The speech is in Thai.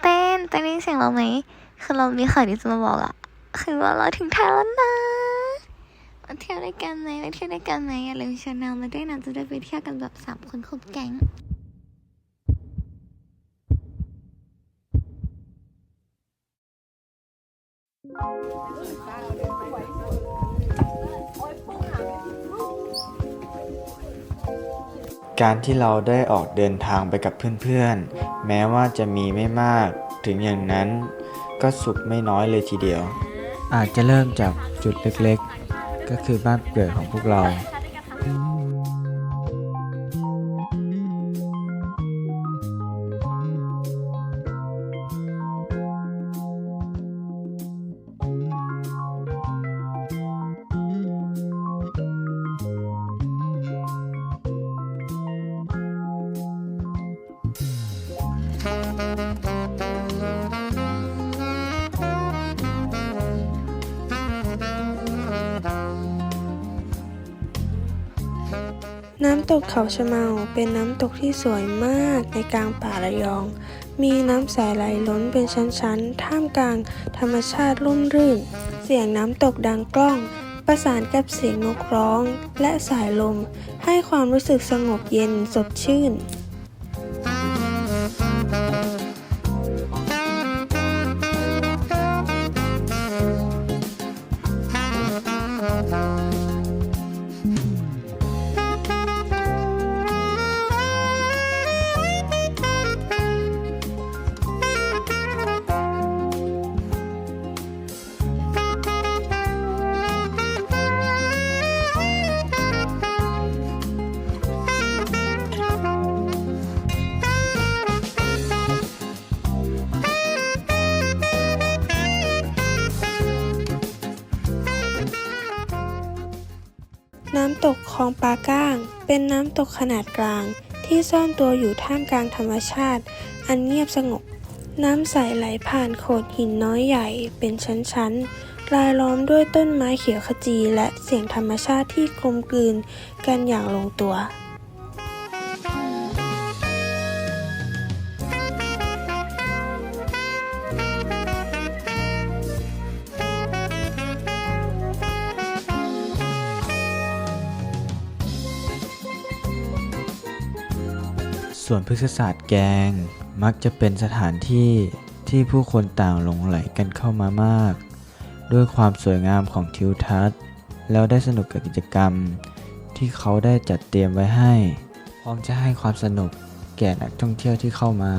เต้นเต้นได้ยินเราไหมคือเรามีข่าวดีจะมาบอกอะคือว่าเราถึงไทยแล้วนะมาเที่ยวด้วยกันไหมมาเที่ยวด้วยกันไหมอย่าลืมชวนนามาด้วยนะจะได้ไปเที่ยวกันแบบสามคนครบแก๊ง การที่เราได้ออกเดินทางไปกับเพื่อนๆ แม้ว่าจะมีไม่มาก ถึงอย่างนั้นก็สุขไม่น้อยเลยทีเดียว อาจจะเริ่มจากจุดเล็กๆ ก็คือบ้านเกิดของพวกเรา น้ำตกเขาชะเมาเป็นน้ำตกที่สวยมากในกลางป่าระยอง มีน้ำใสไหลล้นเป็นชั้นๆ ท่ามกลางธรรมชาติร่มรื่น เสียงน้ำตกดังกล้อง ประสานกับเสียงนกร้องและสายลม ให้ความรู้สึกสงบเย็นสดชื่น น้ำตกคลองปาก้าง เป็นน้ำตกขนาดกลาง ที่ซ่อนตัวอยู่ท่ามกลางธรรมชาติ อันเงียบสงบ น้ำใสไหลผ่านโขดหินน้อยใหญ่เป็นชั้นๆ รายล้อมด้วยต้นไม้เขียวขจีและเสียงธรรมชาติที่กลมกลืนกันอย่างลงตัว ส่วนพฤกษศาสตร์แกง มักจะเป็นสถานที่ที่ผู้คนต่างหลงไหลกันเข้ามามาก ด้วยความสวยงามของทิวทัศน์ แล้วได้สนุกกับกิจกรรม ที่เขาได้จัดเตรียมไว้ให้ พร้อมจะให้ความสนุกแก่นักท่องเที่ยวที่เข้ามา